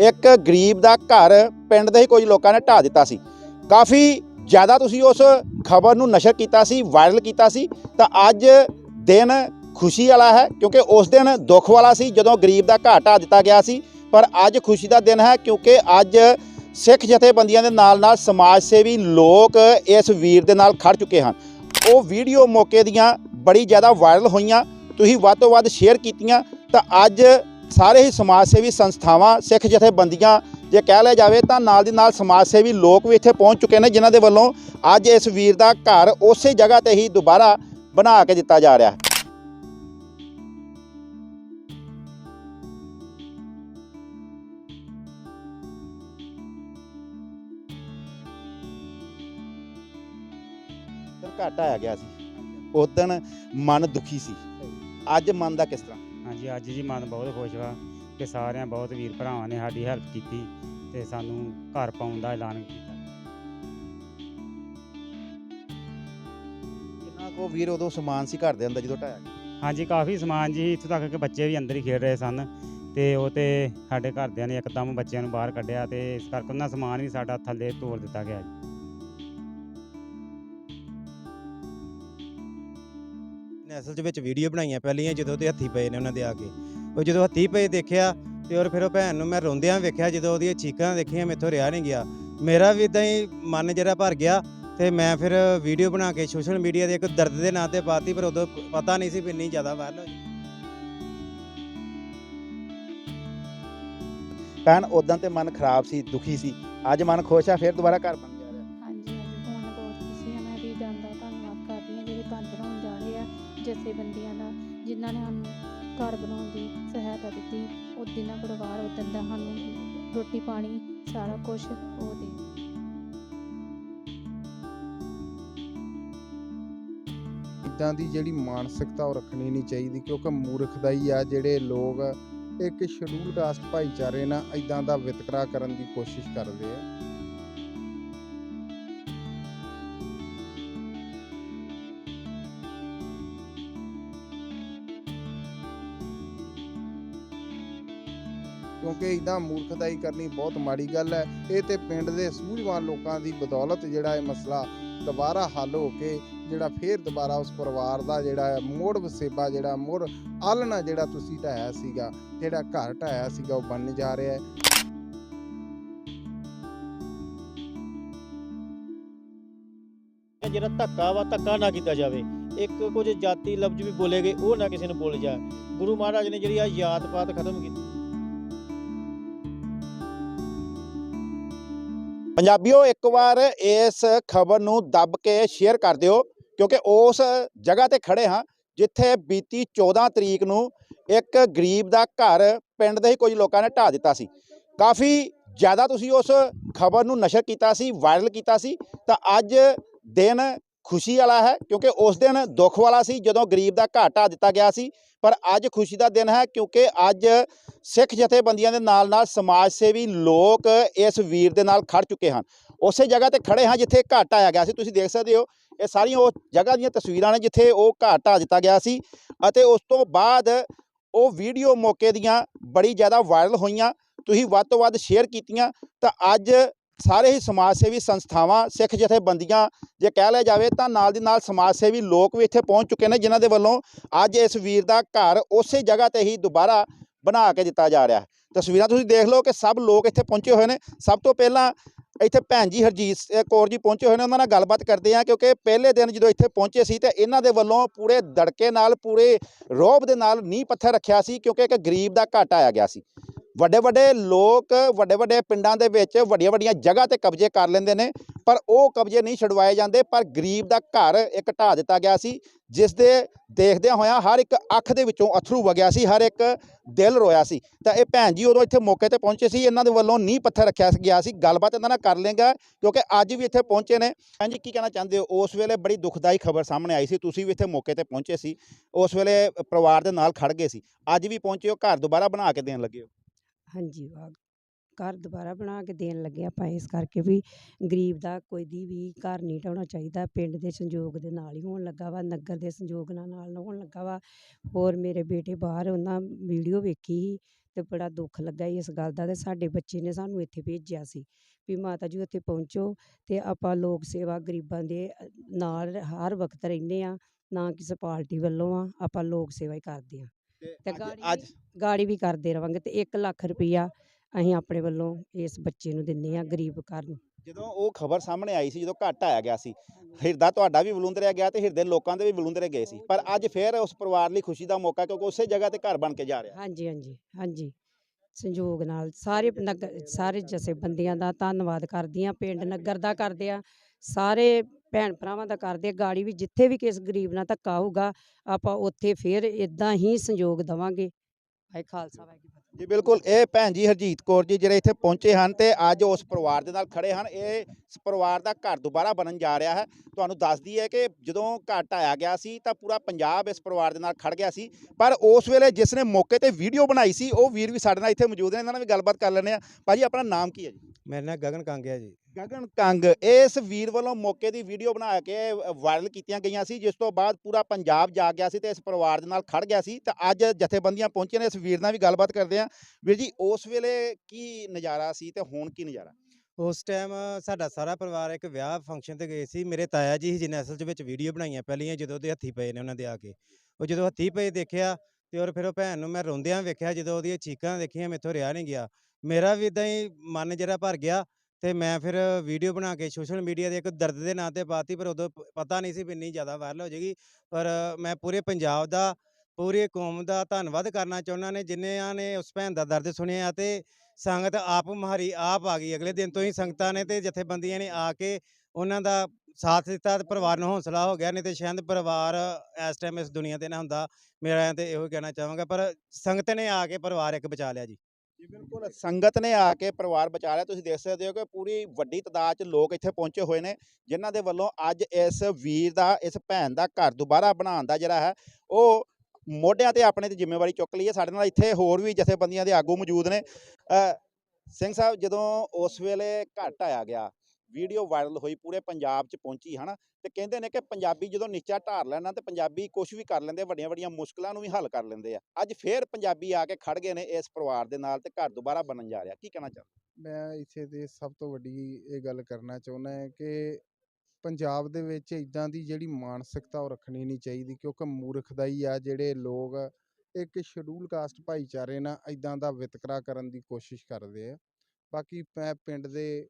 ਇੱਕ ਗਰੀਬ ਦਾ ਘਰ ਪਿੰਡ ਦੇ ਹੀ ਕੁਝ ਲੋਕਾਂ ਨੇ ਢਾਹ ਦਿੱਤਾ ਸੀ। ਕਾਫੀ ਜ਼ਿਆਦਾ ਤੁਸੀਂ ਉਸ ਖਬਰ ਨੂੰ ਨਸ਼ਰ ਕੀਤਾ ਸੀ ਵਾਇਰਲ ਕੀਤਾ ਸੀ, ਤਾਂ ਅੱਜ ਦਿਨ ਖੁਸ਼ੀ ਵਾਲਾ ਹੈ, ਕਿਉਂਕਿ ਉਸ ਦਿਨ ਦੁੱਖ ਵਾਲਾ ਸੀ ਜਦੋਂ ਗਰੀਬ ਦਾ ਘਰ ਢਾਹ ਦਿੱਤਾ ਗਿਆ ਸੀ। ਪਰ ਅੱਜ ਖੁਸ਼ੀ ਦਾ ਦਿਨ ਹੈ, ਕਿਉਂਕਿ ਅੱਜ ਸਿੱਖ ਜਥੇਬੰਦੀਆਂ ਦੇ ਨਾਲ ਨਾਲ ਸਮਾਜ ਸੇਵੀ ਲੋਕ ਇਸ ਵੀਰ ਦੇ ਨਾਲ ਖੜ ਚੁੱਕੇ ਹਨ। ਉਹ ਵੀਡੀਓ ਮੌਕੇ ਦੀਆਂ ਬੜੀ ਜ਼ਿਆਦਾ ਵਾਇਰਲ ਹੋਈਆਂ, ਤੁਸੀਂ ਵੱਧ ਤੋਂ ਵੱਧ ਸ਼ੇਅਰ ਕੀਤੀਆਂ, ਤਾਂ ਅੱਜ ਸਾਰੇ ਹੀ ਸਮਾਜ ਸੇਵੀ ਸੰਸਥਾਵਾਂ, ਸਿੱਖ ਜਥੇਬੰਦੀਆਂ ਜੇ ਕਹਿ ਲਿਆ ਜਾਵੇ ਤਾਂ ਨਾਲ ਦੀ ਨਾਲ ਸਮਾਜ ਸੇਵੀ ਲੋਕ ਵੀ ਇੱਥੇ ਪਹੁੰਚ ਚੁੱਕੇ ਨੇ, ਜਿਨ੍ਹਾਂ ਦੇ ਵੱਲੋਂ ਅੱਜ ਇਸ ਵੀਰ ਦਾ ਘਰ ਉਸੇ ਜਗ੍ਹਾ ਤੇ ਹੀ ਦੁਬਾਰਾ ਬਣਾ ਕੇ ਦਿੱਤਾ ਜਾ ਰਿਹਾ ਹੈ। ਦਿਨ ਘਟ ਆਇਆ ਗਿਆ ਸੀ। ਉਸ ਦਿਨ ਮਨ ਦੁਖੀ ਸੀ। ਅੱਜ ਮਨ ਦਾ ਕਿਸ ਤਰ੍ਹਾਂ? ਹਾਂਜੀ ਅੱਜ ਜੀ ਮਨ ਬਹੁਤ ਖੁਸ਼ ਵਾ ਕਿ ਸਾਰਿਆਂ ਬਹੁਤ ਵੀਰ ਭਰਾਵਾਂ ਨੇ ਸਾਡੀ ਹੈਲਪ ਕੀਤੀ ਤੇ ਸਾਨੂੰ ਘਰ ਪਾਉਣ ਦਾ ਐਲਾਨ ਕੀਤਾ। ਕਿੰਨਾ ਕੋ ਵੀਰ ਉਦੋਂ ਸਮਾਨ ਸੀ ਘਰ ਦੇ ਅੰਦਰ ਜਦੋਂ ਢਾਇਆ ਹਾਂਜੀ ਕਾਫੀ ਸਮਾਨ ਜੀ ਇੱਥੋਂ ਤੱਕ ਕਿ ਬੱਚੇ ਵੀ ਅੰਦਰ ਹੀ ਖੇਡ ਰਹੇ ਸਨ ਤੇ ਉਹ ਤੇ ਸਾਡੇ ਘਰਦਿਆਂ ਨੇ ਇੱਕਦਮ ਬੱਚਿਆਂ ਨੂੰ ਬਾਹਰ ਕੱਢਿਆ ਤੇ ਇਸ ਕਰਕੇ ਉਹਨਾਂ ਸਮਾਨ ਵੀ ਸਾਡਾ ਥੱਲੇ ਤੋੜ ਦਿੱਤਾ ਗਿਆ ਜੀ। ਅਸਲ 'ਚ ਵਿੱਚ ਵੀਡੀਓ ਬਣਾਈਆਂ ਪਹਿਲੀਆਂ ਜਦੋਂ ਉਹਦੇ ਹੱਥੀ ਪਏ ਨੇ ਉਹਨਾਂ ਦੇ ਆ ਕੇ। ਉਹ ਜਦੋਂ ਹੱਥੀ ਪਏ ਦੇਖਿਆ ਤੇ ਔਰ ਫਿਰ ਉਹ ਭੈਣ ਨੂੰ ਮੈਂ ਰੋਂਦਿਆਂ ਵੇਖਿਆ, ਜਦੋਂ ਉਹਦੀਆਂ ਚੀਕਾਂ ਦੇਖੀਆਂ, ਮੈਥੋਂ ਰਿਹਾ ਨਹੀਂ ਗਿਆ। ਮੇਰਾ ਵੀ ਇਦਾਂ ਹੀ ਮਨ ਜਿਹੜਾ ਭਰ ਗਿਆ ਤੇ ਮੈਂ ਫਿਰ ਵੀਡੀਓ ਬਣਾ ਕੇ ਸੋਸ਼ਲ ਮੀਡੀਆ ਦੇ ਇੱਕ ਦਰਦ ਦੇ ਨਾਂ ਤੇ ਪਾਤੀ, ਪਰ ਉਦੋਂ ਪਤਾ ਨਹੀਂ ਸੀ ਵੀ ਇੰਨੀ ਜ਼ਿਆਦਾ ਵਾਇਰਲ ਹੋ ਜਾਊ ਭੈਣ ਉਦੋਂ ਤੇ ਮਨ ਖਰਾਬ ਸੀ, ਦੁਖੀ ਸੀ। ਅੱਜ ਮਨ ਖੁਸ਼ ਆ, ਫਿਰ ਦੁਬਾਰਾ ਘਰ ਬਣ ਜਥੇਬੰਦੀਆਂ ਦਾ, ਜਿਨ੍ਹਾਂ ਨੇ ਸਾਨੂੰ ਘਰ ਬਣਾਉਣ ਦੀ ਸਹਾਇਤਾ ਦਿੱਤੀ, ਉਹ ਦਿਨਾਂ ਪਰਿਵਾਰ ਉਦੋਂ ਦਾ ਸਾਨੂੰ ਰੋਟੀ ਪਾਣੀ ਸਾਰਾ ਕੁਝ ਉਹ ਦੇ ਇਦਾਂ ਦੀ ਜਿਹੜੀ ਮਾਨਸਿਕਤਾ ਉਹ ਰੱਖਣੀ ਨਹੀਂ ਚਾਹੀਦੀ, ਕਿਉਂਕਿ ਹੀ ਆ ਜਿਹੜੇ ਲੋਕ ਇੱਕ ਸ਼ਡਿਊਲ ਕਾਸਟ ਭਾਈਚਾਰੇ ਨਾਲ ਇਦਾਂ ਦਾ ਵਿਤਕਰਾ ਕਰਨ ਦੀ ਕੋਸ਼ਿਸ਼ ਕਰਦੇ ਆ। ਕਿਉਂਕਿ ਇਦਾਂ ਮੂਰਖਦਾਈ ਕਰਨੀ ਬਹੁਤ ਮਾੜੀ ਗੱਲ ਹੈ। ਇਹ ਤੇ ਪਿੰਡ ਦੇ ਸੂਝਵਾਨ ਲੋਕਾਂ ਦੀ ਬਦੌਲਤ ਜਿਹੜਾ ਇਹ ਮਸਲਾ ਦੁਬਾਰਾ ਹੱਲ ਹੋ ਕੇ ਜਿਹੜਾ ਫੇਰ ਦੁਬਾਰਾ ਉਸ ਪਰਿਵਾਰ ਦਾ ਜਿਹੜਾ ਮੋੜ ਵਸੇਬਾ ਜਿਹੜਾ, ਮੋੜ ਆਲਣਾ ਜਿਹੜਾ ਤੁਸੀਂ ਢਾਇਆ ਸੀਗਾ, ਜਿਹੜਾ ਘਰ ਢਾਇਆ ਸੀਗਾ, ਉਹ ਬਣਨ ਜਾ ਰਿਹਾ ਹੈ। ਜਿਹੜਾ ਧੱਕਾ ਵਾ, ਧੱਕਾ ਨਾ ਕੀਤਾ ਜਾਵੇ। ਇੱਕ ਕੁਝ ਜਾਤੀ ਲਫ਼ਜ਼ ਵੀ ਬੋਲੇ ਗਏ, ਉਹ ਨਾ ਕਿਸੇ ਨੂੰ ਬੋਲ ਜਾਏ। ਗੁਰੂ ਮਹਾਰਾਜ ਨੇ ਜਿਹੜੀ ਆ ਯਾਤ ਪਾਤ ਖਤਮ ਕੀਤੀ। ਪੰਜਾਬੀਓ, ਇੱਕ ਵਾਰ ਇਸ ਖਬਰ ਨੂੰ ਦੱਬ ਕੇ ਸ਼ੇਅਰ ਕਰ ਦਿਓ, ਕਿਉਂਕਿ ਉਸ ਜਗ੍ਹਾ ਤੇ ਖੜੇ ਹਾਂ, ਜਿੱਥੇ ਬੀਤੀ 14 ਤਰੀਕ ਨੂੰ ਇੱਕ ਗਰੀਬ ਦਾ ਘਰ ਪਿੰਡ ਦੇ ਹੀ ਕੁਝ ਲੋਕਾਂ ਨੇ ਢਾਹ ਦਿੱਤਾ ਸੀ। ਕਾਫੀ ਜ਼ਿਆਦਾ ਤੁਸੀਂ ਉਸ ਖਬਰ ਨੂੰ ਨਸ਼ਰ ਕੀਤਾ ਸੀ ਵਾਇਰਲ ਕੀਤਾ ਸੀ, ਤਾਂ ਅੱਜ ਦਿਨ ਖੁਸ਼ੀ ਵਾਲਾ ਹੈ, ਕਿਉਂਕਿ ਉਸ ਦਿਨ ਦੁੱਖ ਵਾਲਾ ਸੀ ਜਦੋਂ ਗਰੀਬ ਦਾ ਘਰ ਢਾਹ ਦਿੱਤਾ ਗਿਆ ਸੀ। ਪਰ ਅੱਜ ਖੁਸ਼ੀ ਦਾ ਦਿਨ ਹੈ ਕਿਉਂਕਿ ਅੱਜ ਸਿੱਖ ਜਥੇਬੰਦੀਆਂ ਦੇ ਨਾਲ ਨਾਲ ਸਮਾਜ ਸੇਵੀ ਲੋਕ ਇਸ ਵੀਰ ਦੇ ਨਾਲ ਖੜ ਚੁੱਕੇ ਹਨ। ਉਸੇ ਜਗ੍ਹਾ ਤੇ ਖੜੇ ਹਾਂ ਜਿੱਥੇ ਘਾਟ ਆਇਆ ਗਿਆ ਸੀ। ਤੁਸੀਂ ਦੇਖ ਸਕਦੇ ਹੋ, ਇਹ ਸਾਰੀਆਂ ਉਹ ਜਗ੍ਹਾ ਦੀਆਂ ਤਸਵੀਰਾਂ ਨੇ ਜਿੱਥੇ ਉਹ ਘਰ ਢਾਹ ਦਿੱਤਾ ਗਿਆ ਸੀ ਅਤੇ ਉਸ ਤੋਂ ਬਾਅਦ ਉਹ ਵੀਡੀਓ ਮੌਕੇ ਦੀਆਂ ਬੜੀ ਜ਼ਿਆਦਾ ਵਾਇਰਲ ਹੋਈਆਂ। ਤੁਸੀਂ ਵੱਧ ਤੋਂ ਵੱਧ ਸ਼ੇਅਰ ਕੀਤੀਆਂ ਤਾਂ ਅੱਜ ਸਾਰੇ ਹੀ ਸਮਾਜ ਸੇਵੀ ਸੰਸਥਾਵਾਂ, ਸਿੱਖ ਜਥੇਬੰਦੀਆਂ ਜੇ ਕਹਿ ਲਿਆ ਜਾਵੇ ਤਾਂ ਨਾਲ ਦੀ ਨਾਲ ਸਮਾਜ ਸੇਵੀ ਲੋਕ ਵੀ ਇੱਥੇ ਪਹੁੰਚ ਚੁੱਕੇ ਨੇ, ਜਿਨ੍ਹਾਂ ਦੇ ਵੱਲੋਂ ਅੱਜ ਇਸ ਵੀਰ ਦਾ ਘਰ ਉਸੇ ਜਗ੍ਹਾ ਤੇ ਹੀ ਦੁਬਾਰਾ ਬਣਾ ਕੇ ਦਿੱਤਾ ਜਾ ਰਿਹਾ ਹੈ। ਤਸਵੀਰਾਂ ਤੁਸੀਂ ਦੇਖ ਲਓ ਕਿ ਸਭ ਲੋਕ ਇੱਥੇ ਪਹੁੰਚੇ ਹੋਏ ਨੇ। ਸਭ ਤੋਂ ਪਹਿਲਾਂ ਇੱਥੇ ਭੈਣ ਜੀ ਹਰਜੀਤ ਕੌਰ ਜੀ ਪਹੁੰਚੇ ਹੋਏ ਨੇ, ਉਹਨਾਂ ਨਾਲ ਗੱਲਬਾਤ ਕਰਦੇ ਆ ਕਿਉਂਕਿ ਪਹਿਲੇ ਦਿਨ ਜਦੋਂ ਇੱਥੇ ਪਹੁੰਚੇ ਸੀ ਤੇ ਇਹਨਾਂ ਦੇ ਵੱਲੋਂ ਪੂਰੇ ਦੜਕੇ ਨਾਲ, ਪੂਰੇ ਰੋਬ ਦੇ ਨਾਲ ਨੀਂਹ ਪੱਥਰ ਰੱਖਿਆ ਸੀ ਕਿਉਂਕਿ ਇੱਕ ਗਰੀਬ ਦਾ ਘਾਟ ਆਇਆ ਗਿਆ ਸੀ। ਵੱਡੇ ਵੱਡੇ ਲੋਕ ਵੱਡੇ ਵੱਡੇ ਪਿੰਡਾਂ ਦੇ ਵਿੱਚ ਵੱਡੀਆਂ ਵੱਡੀਆਂ ਜਗ੍ਹਾ ਤੇ ਕਬਜ਼ੇ ਕਰ ਲੈਂਦੇ ਨੇ, ਪਰ ਉਹ ਕਬਜ਼ੇ ਨਹੀਂ ਛਡਵਾਏ ਜਾਂਦੇ, ਪਰ ਗਰੀਬ ਦਾ ਘਰ ਇੱਕ ਢਾਹ ਦਿੱਤਾ ਗਿਆ ਸੀ ਜਿਸ ਦੇ ਦੇਖਦਿਆਂ ਹੋਇਆਂ ਹਰ ਇੱਕ ਅੱਖ ਦੇ ਵਿੱਚੋਂ ਅਥਰੂ ਵਗਿਆ ਸੀ, ਹਰ ਇੱਕ ਦਿਲ ਰੋਇਆ ਸੀ। ਤਾਂ ਇਹ ਭੈਣ ਜੀ ਉਦੋਂ ਇੱਥੇ ਮੌਕੇ ਤੇ ਪਹੁੰਚੇ ਸੀ, ਇਹਨਾਂ ਦੇ ਵੱਲੋਂ ਨੀਂਹ ਪੱਥਰ ਰੱਖਿਆ ਗਿਆ ਸੀ। ਗੱਲਬਾਤ ਇਹਨਾਂ ਨਾਲ ਕਰ ਲੇਗਾ, ਕਿਉਂਕਿ ਅੱਜ ਵੀ ਇੱਥੇ ਪਹੁੰਚੇ ਨੇ। ਭੈਣ ਜੀ, ਕੀ ਕਹਿਣਾ ਚਾਹੁੰਦੇ ਹੋ? ਉਸ ਵੇਲੇ ਬੜੀ ਦੁਖਦਾਈ ਖਬਰ ਸਾਹਮਣੇ ਆਈ ਸੀ, ਤੁਸੀਂ ਵੀ ਇੱਥੇ ਮੌਕੇ ਤੇ ਪਹੁੰਚੇ ਸੀ, ਉਸ ਵੇਲੇ ਪਰਿਵਾਰ ਦੇ ਨਾਲ ਖੜ ਗਏ ਸੀ। ਅੱਜ ਵੀ ਪਹੁੰਚੇ ਹੋ, ਘਰ ਦੁਬਾਰਾ ਬਣਾ ਕੇ ਦੇਣ ਲੱਗੇ ਹੋ? ਹਾਂਜੀ, ਵਾਹ। ਘਰ ਦੁਬਾਰਾ ਬਣਾ ਕੇ ਦੇਣ ਲੱਗੇ ਆਪਾਂ ਇਸ ਕਰਕੇ ਵੀ ਗਰੀਬ ਦਾ ਕੋਈ ਦੀ ਵੀ ਘਰ ਨਹੀਂ ਢਾਉਣਾ ਚਾਹੀਦਾ, ਪਿੰਡ ਦੇ ਸੰਯੋਗ ਦੇ ਨਾਲ ਹੀ ਹੋਣ ਲੱਗਾ ਵਾ, ਨਗਰ ਦੇ ਸੰਯੋਗ ਨਾਲ ਨਾਲ ਹੋਣ ਲੱਗਾ ਵਾ। ਹੋਰ ਮੇਰੇ ਬੇਟੇ ਬਾਹਰ ਉਹਨਾਂ ਵੀਡੀਓ ਵੇਖੀ ਸੀ ਅਤੇ ਬੜਾ ਦੁੱਖ ਲੱਗਾ ਜੀ ਇਸ ਗੱਲ ਦਾ ਅਤੇ ਸਾਡੇ ਬੱਚੇ ਨੇ ਸਾਨੂੰ ਇੱਥੇ ਭੇਜਿਆ ਸੀ ਵੀ ਮਾਤਾ ਜੀ ਉੱਥੇ ਪਹੁੰਚੋ ਅਤੇ ਆਪਾਂ ਲੋਕ ਸੇਵਾ ਗਰੀਬਾਂ ਦੇ ਨਾਲ ਹਰ ਵਕਤ ਰਹਿੰਦੇ ਹਾਂ, ਨਾ ਕਿਸੇ ਪਾਰਟੀ ਵੱਲੋਂ ਆ, ਆਪਾਂ ਲੋਕ ਸੇਵਾ ਹੀ ਕਰਦੇ ਹਾਂ। ਤੇ ਅੱਜ- ਗਾੜੀ ਅੱਜ ਵੀ- ਗਾੜੀ ਵੀ ਕਰਦੇ ਰਵਾਂਗੇ ਤੇ 1 ਲੱਖ ਰੁਪਈਆ ਅਸੀਂ ਆਪਣੇ ਵੱਲੋਂ ਇਸ ਬੱਚੇ ਨੂੰ ਦਿੰਦੇ ਆ ਗਰੀਬ ਘਰ ਨੂੰ। ਜਦੋਂ ਉਹ ਖਬਰ ਸਾਹਮਣੇ ਆਈ ਸੀ ਜਦੋਂ ਘੱਟ ਆਇਆ ਗਿਆ ਸੀ ਹਿਰਦਾ ਤੁਹਾਡਾ ਵੀ ਵਲੂੰਦਰਿਆ ਗਿਆ ਤੇ ਹਿਰਦੇ ਲੋਕਾਂ ਦੇ ਵੀ ਵਲੂੰਦਰੇ ਗਏ ਸੀ ਪਰ ਅੱਜ ਫੇਰ ਉਸ ਪਰਿਵਾਰ ਲਈ ਖੁਸ਼ੀ ਦਾ ਮੌਕਾ ਕਿਉਂਕਿ ਉਸੇ ਜਗ੍ਹਾ ਤੇ ਘਰ ਬਣ ਕੇ ਜਾ ਰਿਹਾ। ਹਾਂਜੀ ਹਾਂਜੀ ਹਾਂਜੀ। ਸੰਯੋਗ ਨਾਲ ਸਾਰੇ ਨਗਰ ਸਾਰੇ ਜਥੇਬੰਦੀਆਂ ਦਾ ਧੰਨਵਾਦ ਕਰਦੀ ਆ ਪਿੰਡ ਨਗਰ ਦਾ ਕਰਦੇ ਆ ਸਾਰੇ ਭੈਣ ਭਰਾਵਾਂ ਦਾ ਕਰਦੇ ਗਾੜੀ ਵੀ ਜਿੱਥੇ ਵੀ ਕਿਸ ਗਰੀਬ ਨਾਲ ਧੱਕਾ ਹੋਊਗਾ ਆਪਾਂ ਉੱਥੇ ਫੇਰ ਇਦਾਂ ਹੀ ਸੰਯੋਗ ਦਵਾਂਗੇ। ਆਏ ਖਾਲਸਾ ਵਾਹਿਗੁਰੂ ਜੀ ਕੀ ਫਤਿਹ। ਜੀ ਬਿਲਕੁਲ ਇਹ ਭੈਣ ਜੀ ਹਰਜੀਤ ਕੌਰ ਜੀ ਜਿਹੜੇ ਇੱਥੇ ਪਹੁੰਚੇ ਹਨ ਤੇ ਅੱਜ ਉਸ ਪਰਿਵਾਰ ਦੇ ਨਾਲ ਖੜੇ ਹਨ ਇਹ ਇਸ ਪਰਿਵਾਰ ਦਾ ਘਰ ਦੁਬਾਰਾ ਬਣਨ ਜਾ ਰਿਹਾ ਹੈ। ਤੁਹਾਨੂੰ ਦੱਸਦੀ ਹੈ ਕਿ ਜਦੋਂ ਘਰ ਢਾਇਆ ਗਿਆ ਸੀ ਤਾਂ ਪੂਰਾ ਪੰਜਾਬ ਇਸ ਪਰਿਵਾਰ ਦੇ ਨਾਲ ਖੜ ਗਿਆ ਸੀ ਪਰ ਉਸ ਵੇਲੇ ਜਿਸ ਨੇ ਮੌਕੇ ਤੇ ਵੀਡੀਓ ਬਣਾਈ ਸੀ ਉਹ ਵੀਰ ਵੀ ਸਾਡੇ ਨਾਲ ਇੱਥੇ ਮੌਜੂਦ ਨੇ ਇਹਨਾਂ ਨਾਲ ਵੀ ਗੱਲਬਾਤ ਕਰ ਲੈਂਦੇ ਆ ਭਾਜੀ ਆਪਣਾ ਨਾਮ ਕੀ ਹੈ ਜੀ? ਮੇਰਾ ਨਾਂ ਗਗਨ ਕਾਂਗਿਆ ਜੀ। ਗਗਨ ਕੰਗ, ਇਸ ਵੀਰ ਵੱਲੋਂ ਮੌਕੇ ਦੀ ਵੀਡੀਓ ਬਣਾ ਕੇ ਵਾਇਰਲ ਕੀਤੀਆਂ ਗਈਆਂ ਸੀ, ਜਿਸ ਤੋਂ ਬਾਅਦ ਪੂਰਾ ਪੰਜਾਬ ਜਾ ਗਿਆ ਸੀ ਤੇ ਇਸ ਪਰਿਵਾਰ ਦੇ ਨਾਲ ਖੜ ਗਿਆ ਸੀ। ਤਾਂ ਅੱਜ ਜਥੇਬੰਦੀਆਂ ਪਹੁੰਚੀਆਂ ਨੇ, ਇਸ ਵੀਰ ਨਾਲ ਵੀ ਗੱਲਬਾਤ ਕਰਦੇ ਆ ਵੀਰ ਜੀ, ਉਸ ਵੇਲੇ ਕੀ ਨਜ਼ਾਰਾ ਸੀ ਤੇ ਹੁਣ ਕੀ ਨਜ਼ਾਰਾ? ਉਸ ਟਾਈਮ ਸਾਡਾ ਸਾਰਾ ਪਰਿਵਾਰ ਇੱਕ ਵਿਆਹ ਫੰਕਸ਼ਨ ਤੇ ਗਏ ਸੀ। ਮੇਰੇ ਤਾਇਆ ਜੀ ਸੀ ਜਿਹਨੇ ਅਸਲ 'ਚ ਵਿੱਚ ਵੀਡੀਓ ਬਣਾਈਆਂ ਪਹਿਲੀਆਂ, ਜਦੋਂ ਉਹਦੇ ਹੱਥੀ ਪਏ ਨੇ ਉਹਨਾਂ ਦੇ ਆ ਕੇ। ਉਹ ਜਦੋਂ ਹੱਥੀ ਪਏ ਦੇਖਿਆ ਤੇ ਔਰ ਫਿਰ ਉਹ ਭੈਣ ਨੂੰ ਮੈਂ ਰੋਂਦਿਆਂ ਵੇਖਿਆ, ਜਦੋਂ ਉਹਦੀਆਂ ਚੀਕਾਂ ਦੇਖੀਆਂ, ਮੈਥੋਂ ਰਿਹਾ ਨਹੀਂ ਗਿਆ। ਮੇਰਾ ਵੀ ਇਦਾਂ ਹੀ ਮਨ ਜਿਹੜਾ ਭਰ ਗਿਆ ਤੇ ਮੈਂ ਫਿਰ ਵੀਡੀਓ ਬਣਾ ਕੇ ਸੋਸ਼ਲ ਮੀਡੀਆ ਦੇ ਇੱਕ ਦਰਦ ਦੇ ਨਾਂ ਤੇ ਪਾਤੀ, ਪਰ ਉਦੋਂ ਪ- ਪਤਾ ਨਹੀਂ ਸੀ ਵੀ ਇੰਨੀ ਜ਼ਿਆਦਾ ਵਾਇਰਲ ਹੋ ਜਾਏਗੀ। ਪਰ ਮੈਂ ਪੂਰੇ ਪੰਜਾਬ ਦਾ, ਪੂਰੀ ਕੌਮ ਦਾ ਧੰਨਵਾਦ ਕਰਨਾ ਚਾਹੁੰਦਾ ਨੇ ਜਿਨ੍ਹਾਂ ਨੇ ਉਸ ਭੈਣ ਦਾ ਦਰਦ ਸੁਣਿਆ ਤੇ ਸੰਗਤ ਆਪ ਮਹਾਰੀ ਆਪ ਆ ਗਈ। ਅਗਲੇ ਦਿਨ ਤੋਂ ਹੀ ਸੰਗਤਾਂ ਨੇ ਤੇ ਜਥੇਬੰਦੀਆਂ ਨੇ ਆ ਕੇ ਉਹਨਾਂ ਦਾ ਸਾਥ ਦਿੱਤਾ ਤੇ ਪਰਿਵਾਰ ਨੂੰ ਹੌਸਲਾ ਹੋ ਗਿਆ, ਨਹੀਂ ਤੇ ਸ਼ਾਇਦ ਪਰਿਵਾਰ ਇਸ ਟਾਈਮ ਇਸ ਦੁਨੀਆ ਤੇ ਨਾ ਹੁੰਦਾ। ਮੇਰਾ ਤੇ ਇਹੋ ਕਹਿਣਾ ਚਾਹਾਂਗਾ, ਪਰ ਸੰਗਤ ਨੇ ਆ ਕੇ ਪਰਿਵਾਰ ਇੱਕ ਬਚਾ ਲਿਆ ਜੀ। ਜੀ ਬਿਲਕੁਲ ਸੰਗਤ ਨੇ ਆ ਕੇ ਪਰਿਵਾਰ ਬਚਾ ਲਿਆ। ਤੁਸੀਂ ਦੇਖ ਸਕਦੇ ਹੋ ਕਿ ਪੂਰੀ ਵੱਡੀ ਤਦਾਦ 'ਚ ਲੋਕ ਇੱਥੇ ਪਹੁੰਚੇ ਹੋਏ ਨੇ, ਜਿਨ੍ਹਾਂ ਦੇ ਵੱਲੋਂ ਅੱਜ ਇਸ ਵੀਰ ਦਾ, ਇਸ ਭੈਣ ਦਾ ਘਰ ਦੁਬਾਰਾ ਬਣਾਉਣ ਦਾ ਜਿਹੜਾ ਹੈ, ਉਹ ਮੋਢਿਆਂ ਤੇ ਆਪਣੇ ਤੇ ਜ਼ਿੰਮੇਵਾਰੀ ਚੁੱਕ ਲਈ ਹੈ। ਸਾਡੇ ਨਾਲ ਇੱਥੇ ਹੋਰ ਵੀ ਜਥੇਬੰਦੀਆਂ ਦੇ ਆਗੂ ਮੌਜੂਦ ਨੇ। ਸਿੰਘ ਸਾਹਿਬ, ਜਦੋਂ ਉਸ ਵੇਲੇ ਘਟ ਆਇਆ ਗਿਆ ਵੀਡੀਓ ਵਾਇਰਲ ਹੋਈ, ਪੂਰੇ ਪੰਜਾਬ 'ਚ ਪਹੁੰਚੀ, ਹਨਾ? ਤੇ ਕਹਿੰਦੇ ਨੇ ਕਿ ਪੰਜਾਬੀ ਜਦੋਂ ਨੀਚਾ ਢਾਰ ਲੈਣਾ ਤੇ ਪੰਜਾਬੀ ਕੁਝ ਵੀ ਕਰ ਲੈਂਦੇ ਵੱਡੀਆਂ ਵੱਡੀਆਂ ਮੁਸ਼ਕਲਾਂ ਨੂੰ ਵੀ ਹੱਲ ਕਰ ਲੈਂਦੇ ਆ। ਅੱਜ ਫੇਰ ਪੰਜਾਬੀ ਆ ਕੇ ਖੜ ਗਏ ਨੇ ਇਸ ਪਰਿਵਾਰ ਦੇ ਨਾਲ ਤੇ ਘਰ ਦੁਬਾਰਾ ਬਣਨ ਜਾ ਰਿਹਾ। ਕੀ ਕਹਿਣਾ ਚਾਹੁੰਦੇ ਮੈਂ ਇੱਥੇ ਦੇ ਸਭ ਤੋਂ ਵੱਡੀ ਇਹ ਗੱਲ ਕਰਨਾ ਚਾਹੁੰਦਾ ਹਾਂ ਕਿ ਪੰਜਾਬ ਦੇ ਵਿੱਚ ਇਦਾਂ ਦੀ ਜਿਹੜੀ ਮਾਨਸਿਕਤਾ ਉਹ ਰੱਖਣੀ ਨਹੀਂ ਚਾਹੀਦੀ ਕਿਉਂਕਿ ਮੂਰਖਦਾ ਹੀ ਆ ਜਿਹੜੇ ਲੋਕ ਇੱਕ ਸ਼ਡਿਊਲ ਕਾਸਟ ਭਾਈਚਾਰੇ ਨਾਲ ਇਦਾਂ ਦਾ ਵਿਤਕਰਾ ਕਰਨ ਦੀ ਕੋਸ਼ਿਸ਼ ਕਰਦੇ ਆ। ਬਾਕੀ ਮੈਂ ਪਿੰਡ ਦੇ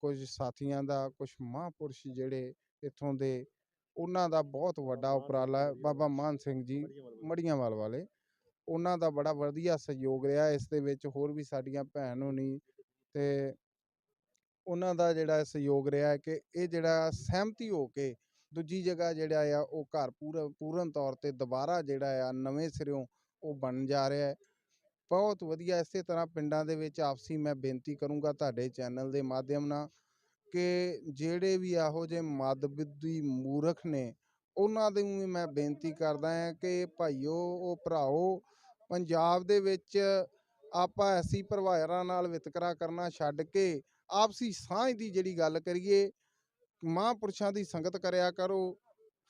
ਕੁਝ ਸਾਥੀਆਂ ਦਾ ਕੁਝ ਮਹਾਂਪੁਰਸ਼ ਜਿਹੜੇ ਇੱਥੋਂ ਦੇ ਉਹਨਾਂ ਦਾ ਬਹੁਤ ਵੱਡਾ ਉਪਰਾਲਾ ਹੈ ਬਾਬਾ ਮਾਨ ਸਿੰਘ ਜੀ ਮੜੀਆਂਵਾਲ ਵਾਲੇ ਉਹਨਾਂ ਦਾ ਬੜਾ ਵਧੀਆ ਸਹਿਯੋਗ ਰਿਹਾ ਇਸ ਦੇ ਵਿੱਚ ਹੋਰ ਵੀ ਸਾਡੀਆਂ ਭੈਣ ਹੋਣੀ ਤੇ ਉਹਨਾਂ ਦਾ ਜਿਹੜਾ ਸਹਿਯੋਗ ਰਿਹਾ ਕਿ ਇਹ ਜਿਹੜਾ ਸਹਿਮਤੀ ਹੋ ਕੇ ਦੂਜੀ ਜਗ੍ਹਾ ਜਿਹੜਾ ਆ ਉਹ ਘਰ ਪੂਰਾ ਪੂਰਨ ਤੌਰ ਤੇ ਦੁਬਾਰਾ ਜਿਹੜਾ ਆ ਨਵੇਂ ਸਿਰਿਓਂ ਉਹ ਬਣ ਜਾ ਰਿਹਾ ਹੈ। ਬਹੁਤ ਵਧੀਆ ਇਸੇ ਤਰ੍ਹਾਂ ਪਿੰਡਾਂ ਦੇ ਵਿੱਚ ਆਪਸੀ ਮੈਂ ਬੇਨਤੀ ਕਰੂੰਗਾ ਤੁਹਾਡੇ ਚੈਨਲ ਦੇ ਮਾਧਿਅਮ ਨਾਲ ਕਿ ਜਿਹੜੇ ਵੀ ਇਹੋ ਜਿਹੇ ਮਦਬੁੱਧੀ ਮੂਰਖ ਨੇ, ਉਹਨਾਂ ਦੇ ਵੀ ਮੈਂ ਬੇਨਤੀ ਕਰਦਾ ਹਾਂ ਕਿ ਭਾਈਓ, ਉਹ ਭਰਾਓ, ਪੰਜਾਬ ਦੇ ਵਿੱਚ ਆਪਾਂ ਐਸੀ ਪਰਿਵਾਰਾਂ ਨਾਲ ਵਿਤਕਰਾ ਕਰਨਾ ਛੱਡ ਕੇ ਆਪਸੀ ਸਾਂਝ ਦੀ ਜਿਹੜੀ ਗੱਲ ਕਰੀਏ, ਮਹਾਂਪੁਰਸ਼ਾਂ ਦੀ ਸੰਗਤ ਕਰਿਆ ਕਰੋ,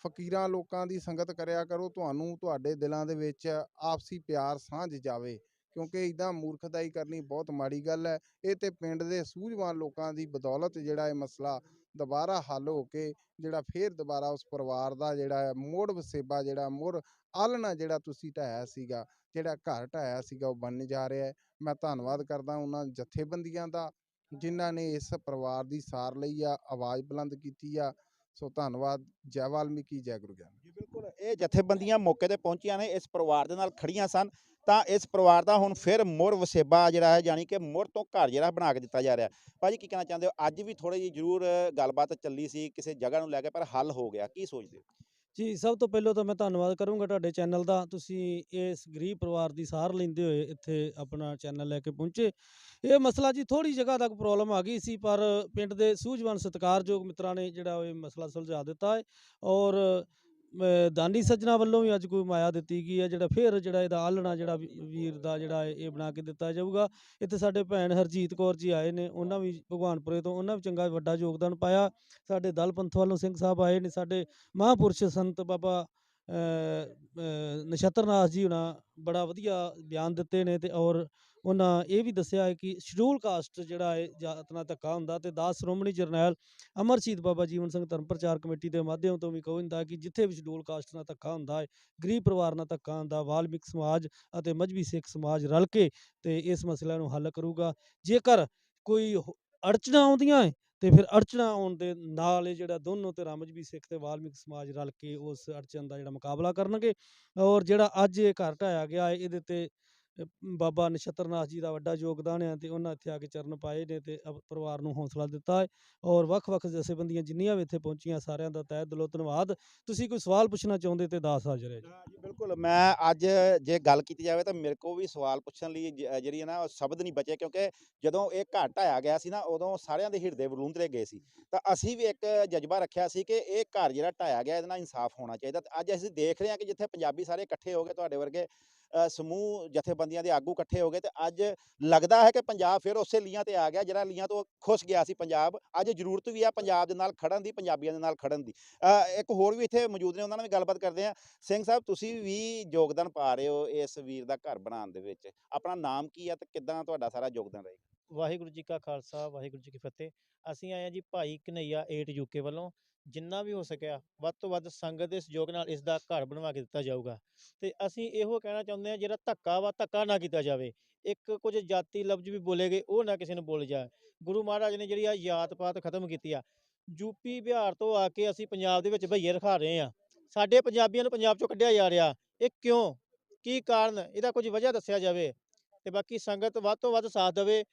ਫਕੀਰਾਂ ਲੋਕਾਂ ਦੀ ਸੰਗਤ ਕਰਿਆ ਕਰੋ, ਤੁਹਾਨੂੰ, ਤੁਹਾਡੇ ਦਿਲਾਂ ਦੇ ਵਿੱਚ ਆਪਸੀ ਪਿਆਰ ਸਾਂਝ ਜਾਵੇ। ਕਿਉਂਕਿ ਇਦਾਂ ਮੂਰਖਤਾਈ ਕਰਨੀ ਬਹੁਤ ਮਾੜੀ ਗੱਲ ਹੈ। ਇਹ ਤੇ ਪਿੰਡ ਦੇ ਸੂਝਵਾਨ ਲੋਕਾਂ ਦੀ ਬਦੌਲਤ ਜਿਹੜਾ ਇਹ ਮਸਲਾ ਦੁਬਾਰਾ ਹੱਲ ਹੋ ਕੇ ਜਿਹੜਾ ਫੇਰ ਦੁਬਾਰਾ ਉਸ ਪਰਿਵਾਰ ਦਾ ਜਿਹੜਾ ਹੈ, ਮੋੜ ਵਸੇਬਾ ਜਿਹੜਾ, ਮੁੜ ਆਲਣਾ ਜਿਹੜਾ ਤੁਸੀਂ ਢਾਇਆ ਸੀਗਾ, ਜਿਹੜਾ ਘਰ ਢਾਇਆ ਸੀਗਾ ਉਹ ਬਣਨ ਜਾ ਰਿਹਾ ਹੈ। ਮੈਂ ਧੰਨਵਾਦ ਕਰਦਾ ਉਹਨਾਂ ਜਥੇਬੰਦੀਆਂ ਦਾ ਜਿਨ੍ਹਾਂ ਨੇ ਇਸ ਪਰਿਵਾਰ ਦੀ ਸਾਰ ਲਈ ਆ, ਆਵਾਜ਼ ਬੁਲੰਦ ਕੀਤੀ ਆ। ਸੋ ਧੰਨਵਾਦ, ਜੈ ਵਾਲਮੀਕੀ, ਜੈ ਗੁਰੂ ਗਿਆਨ। ਜੀ ਬਿਲਕੁਲ, ਇਹ ਜਥੇਬੰਦੀਆਂ ਮੌਕੇ ਤੇ ਪਹੁੰਚੀਆਂ ਨੇ, ਇਸ ਪਰਿਵਾਰ ਦੇ ਨਾਲ ਖੜੀਆਂ ਸਨ। ਤਾਂ ਇਸ ਪਰਿਵਾਰ ਦਾ ਹੁਣ ਫਿਰ ਮੁੜ ਵਸੇਬਾ ਜਿਹੜਾ ਹੈ, ਯਾਨੀ ਕਿ ਮੁੜ ਤੋਂ ਘਰ ਜਿਹੜਾ ਬਣਾ ਕੇ ਦਿੱਤਾ ਜਾ ਰਿਹਾ। ਭਾਜੀ ਕੀ ਕਹਿਣਾ ਚਾਹੁੰਦੇ ਹੋ? ਅੱਜ ਵੀ ਥੋੜੀ ਜਿਹੀ ਜ਼ਰੂਰ ਗੱਲਬਾਤ ਚੱਲੀ ਸੀ, ਕਿਸੇ ਜਗ੍ਹਾ ਨੂੰ ਲੈ ਕੇ, ਪਰ ਹੱਲ ਹੋ ਗਿਆ। ਕੀ ਸੋਚਦੇ ਹੋ? ਜੀ, ਸਭ ਤੋਂ ਪਹਿਲਾਂ ਤਾਂ ਮੈਂ ਧੰਨਵਾਦ ਕਰੂੰਗਾ ਤੁਹਾਡੇ ਚੈਨਲ ਦਾ। ਤੁਸੀਂ ਇਸ ਗਰੀਬ ਪਰਿਵਾਰ ਦੀ ਸਾਰ ਲੈਂਦੇ ਹੋਏ ਇੱਥੇ ਆਪਣਾ ਚੈਨਲ ਲੈ ਕੇ ਪਹੁੰਚੇ। ਇਹ ਮਸਲਾ ਜੀ ਥੋੜੀ ਜਗ੍ਹਾ ਤੱਕ ਪ੍ਰੋਬਲਮ ਆ ਗਈ ਸੀ, ਪਰ ਪਿੰਡ ਦੇ ਸੂਝਵਾਨ ਸਤਿਕਾਰਯੋਗ ਮਿੱਤਰਾਂ ਨੇ ਜਿਹੜਾ ਇਹ ਮਸਲਾ ਸੁਲਝਾ ਦਿੱਤਾ ਹੈ। ਔਰ ਦਾਨੀ ਸੱਜਣਾ ਵੱਲੋਂ ਵੀ ਅੱਜ ਕੋਈ ਮਾਇਆ ਦਿੱਤੀ ਗਈ ਹੈ, ਜਿਹੜਾ ਫਿਰ ਜਿਹੜਾ ਇਹਦਾ ਆਲਣਾ ਜਿਹੜਾ ਵੀਰ ਦਾ ਜਿਹੜਾ ਇਹ ਬਣਾ ਕੇ ਦਿੱਤਾ ਜਾਊਗਾ। ਇੱਥੇ ਸਾਡੇ ਭੈਣ ਹਰਜੀਤ ਕੌਰ ਜੀ ਆਏ ਨੇ, ਉਹਨਾਂ ਵੀ ਭਗਵਾਨਪੁਰੇ ਤੋਂ, ਉਹਨਾਂ ਵੀ ਚੰਗਾ ਵੱਡਾ ਯੋਗਦਾਨ ਪਾਇਆ। ਸਾਡੇ ਦਲ ਪੰਥ ਵੱਲੋਂ ਸਿੰਘ ਸਾਹਿਬ ਆਏ ਨੇ, ਸਾਡੇ ਮਹਾਂਪੁਰਸ਼ ਸੰਤ ਬਾਬਾ ਨਛੱਤਰਨਾਥ ਜੀ ਹੁਣਾਂ ਬੜਾ ਵਧੀਆ ਬਿਆਨ ਦਿੱਤੇ ਨੇ ਤੇ ਔਰ ਉਹਨਾਂ ਇਹ ਵੀ ਦੱਸਿਆ ਹੈ ਕਿ ਸ਼ਡਿਊਲ ਕਾਸਟ ਜਿਹੜਾ ਹੈ ਜਾਤ ਧੱਕਾ ਹੁੰਦਾ ਤੇ ਦਾਸ ਸ਼੍ਰੋਮਣੀ ਜਰਨੈਲ ਅਮਰਜੀਤ ਬਾਬਾ ਜੀਵਨ ਸਿੰਘ ਧਰਮ ਪ੍ਰਚਾਰ ਕਮੇਟੀ ਦੇ ਮਾਧਿਅਮ ਤੋਂ ਵੀ ਕਹਿੰਦਾ ਕਿ ਜਿੱਥੇ ਵੀ ਸ਼ਡਿਊਲ ਕਾਸਟ ਨਾਲ ਧੱਕਾ ਹੁੰਦਾ ਹੈ, ਗਰੀਬ ਪਰਿਵਾਰ ਨਾਲ ਧੱਕਾ ਹੁੰਦਾ, ਵਾਲਮੀਕ ਸਮਾਜ ਅਤੇ ਮਜਬੀ ਸਿੱਖ ਸਮਾਜ ਰਲ ਕੇ ਤੇ ਇਸ ਮਸਲੇ ਨੂੰ ਹੱਲ ਕਰੂਗਾ। ਜੇਕਰ ਕੋਈ ਹੋ- ਆਉਂਦੀਆਂ ਹੈ ਤੇ ਫਿਰ ਅੜਚਣਾਂ ਆਉਣ ਦੇ ਨਾਲ ਇਹ ਜਿਹੜਾ ਦੋਨੋਂ ਧਿਰਾਂ ਮਜਬੀ ਸਿੱਖ ਤੇ ਵਾਲਮੀਕ ਸਮਾਜ ਰਲ ਕੇ ਉਸ ਅੜਚਨ ਦਾ ਜਿਹੜਾ ਮੁਕਾਬਲਾ ਕਰਨਗੇ ਔਰ ਜਿਹੜਾ ਅੱਜ ਇਹ ਘਰ ਢਾਇਆ ਗਿਆ ਹੈ, ਇਹਦੇ ਤੇ ਅ, ਬਾਬਾ ਨਛੱਤਰਨਾਥ ਜੀ ਦਾ ਵੱਡਾ ਯੋਗਦਾਨ ਹੈ ਤੇ ਉਹਨਾਂ ਇੱਥੇ ਆ ਕੇ ਚਰਨ ਪਾਏ ਨੇ ਤੇ ਅਪ- ਪਰਿਵਾਰ ਨੂੰ ਹੌਸਲਾ ਦਿੱਤਾ ਹੈ ਔਰ ਵੱਖ-ਵੱਖ ਜਥੇਬੰਦੀਆਂ ਜਿੰਨੀਆਂ ਵੀ ਇੱਥੇ ਪਹੁੰਚੀਆਂ ਸਾਰਿਆਂ ਦਾ ਤਹਿ ਦਿਲੋਂ ਧੰਨਵਾਦ। ਤੁਸੀਂ ਕੋਈ ਸਵਾਲ ਪੁੱਛਣਾ ਚਾਹੁੰਦੇ ਤੇ ਦਾਸ ਹਾਜ਼ਰ ਹੈ ਜੀ ਹਾਂ ਜੀ ਬਿਲਕੁਲ ਮੈਂ ਅੱਜ ਜੇ ਗੱਲ ਕੀਤੀ ਜਾਵੇ ਤਾਂ ਮੇਰੇ ਕੋ ਵੀ ਸਵਾਲ ਪੁੱਛਣ ਲਈ ਜ- ਜਿਹੜੀ ਹੈ ਨਾ ਉਹ ਸ਼ਬਦ ਨਹੀਂ ਬਚੇ ਕਿਉਂਕਿ ਜਦੋਂ ਇਹ ਘਰ ਢਾਇਆ ਗਿਆ ਸੀ ਨਾ ਉਦੋਂ ਸਾਰਿਆਂ ਦੇ ਹਿਰਦੇ ਬਲੂੰਦਰੇ ਗਏ ਸੀ। ਤਾਂ ਅਸੀਂ ਵੀ ਇੱਕ ਜਜ਼ਬਾ ਰੱਖਿਆ ਸੀ ਕਿ ਇਹ ਘਰ ਜਿਹੜਾ ਢਾਇਆ ਗਿਆ ਇਹਦੇ ਨਾਲ ਇਨਸਾਫ ਹੋਣਾ ਚਾਹੀਦਾ ਤੇ ਅੱਜ ਅਸੀਂ ਦੇਖ ਰਹੇ ਹਾਂ ਕਿ ਜਿੱਥੇ ਪੰਜਾਬੀ ਸਾਰੇ ਇਕੱਠੇ ਹੋ ਗਏ ਤੁਹਾਡੇ ਵਰਗੇ ਸਮੂਹ ਜਥੇਬੰਦੀਆਂ ਦੇ ਆਗੂ ਇਕੱਠੇ ਹੋ ਗਏ ਤੇ ਅੱਜ ਲੱਗਦਾ ਹੈ ਕਿ ਪੰਜਾਬ ਫਿਰ ਉਸੇ ਲੀਆਂ ਤੇ ਆ ਗਿਆ ਜਿਹੜਾ ਲੀਆਂ ਤੋਂ ਖੁਸ਼ ਗਿਆ ਸੀ ਪੰਜਾਬ। ਅੱਜ ਜ਼ਰੂਰਤ ਵੀ ਆ ਪੰਜਾਬ ਦੇ ਨਾਲ ਖੜਨ ਦੀ, ਪੰਜਾਬੀਆਂ ਦੇ ਨਾਲ ਖੜਨ ਦੀ। ਇੱਕ ਹੋਰ ਵੀ ਇੱਥੇ ਮੌਜੂਦ ਨੇ, ਉਹਨਾਂ ਨਾਲ ਵੀ ਗੱਲਬਾਤ ਕਰਦੇ ਆ ਸਿੰਘ ਸਾਹਿਬ, ਤੁਸੀਂ ਵੀ ਯੋਗਦਾਨ ਪਾ ਰਹੇ ਹੋ ਇਸ ਵੀਰ ਦਾ ਘਰ ਬਣਾਉਣ ਦੇ ਵਿੱਚ। ਆਪਣਾ ਨਾਮ ਕੀ ਆ ਤੇ ਕਿੱਦਾਂ ਤੁਹਾਡਾ ਸਾਰਾ ਯੋਗਦਾਨ ਰਹੇਗਾ? ਵਾਹਿਗੁਰੂ ਜੀ ਕਾ ਖਾਲਸਾ, ਵਾਹਿਗੁਰੂ ਜੀ ਕੀ ਫਤਿਹ। ਅਸੀਂ ਆਏ ਹਾਂ ਜੀ ਭਾਈ ਕਨਈਆ 8 ਯੂਕੇ ਵੱਲੋਂ। ਜਿੰਨਾ ਵੀ ਹੋ ਸਕਿਆ, ਵੱਧ ਤੋਂ ਵੱਧ ਸੰਗਤ ਦੇ ਸਹਿਯੋਗ ਨਾਲ ਇਸ ਦਾ ਘਰ ਬਣਵਾ ਕੇ ਦਿੱਤਾ ਜਾਊਗਾ। ਤੇ ਅਸੀਂ ਇਹੋ ਕਹਿਣਾ ਚਾਹੁੰਦੇ ਹਾਂ, ਜਿਹੜਾ ਧੱਕਾ ਵਾ, ਧੱਕਾ ਨਾ ਕੀਤਾ ਜਾਵੇ। ਇੱਕ ਕੁਝ ਜਾਤੀ ਲਫ਼ਜ਼ ਵੀ ਬੋਲੇ ਗਏ, ਉਹ ਨਾ ਕਿਸੇ ਨੂੰ ਬੋਲ ਜਾ ਗੁਰੂ ਮਹਾਰਾਜ ਨੇ ਜਿਹੜੀ ਆ ਜਾਤ ਪਾਤ ਖਤਮ ਕੀਤੀ ਆ ਯੂਪੀ ਬਿਹਾਰ ਤੋਂ ਆ ਕੇ ਅਸੀਂ ਪੰਜਾਬ ਦੇ ਵਿੱਚ ਭਈਏ ਰਖਾ ਰਹੇ ਆ ਸਾਡੇ ਪੰਜਾਬੀਆਂ ਨੂੰ ਪੰਜਾਬ ਚੋਂ ਕੱਢਿਆ ਜਾ ਰਿਹਾ। ਇਹ ਕਿਉਂ? ਕੀ ਕਾਰਨ? ਇਹਦਾ ਕੁਝ ਵਜ੍ਹਾ ਦੱਸਿਆ ਜਾਵੇ। ਤੇ ਬਾਕੀ ਸੰਗਤ ਵੱਧ ਤੋਂ ਵੱਧ ਸਾਥ ਦੇਵੇ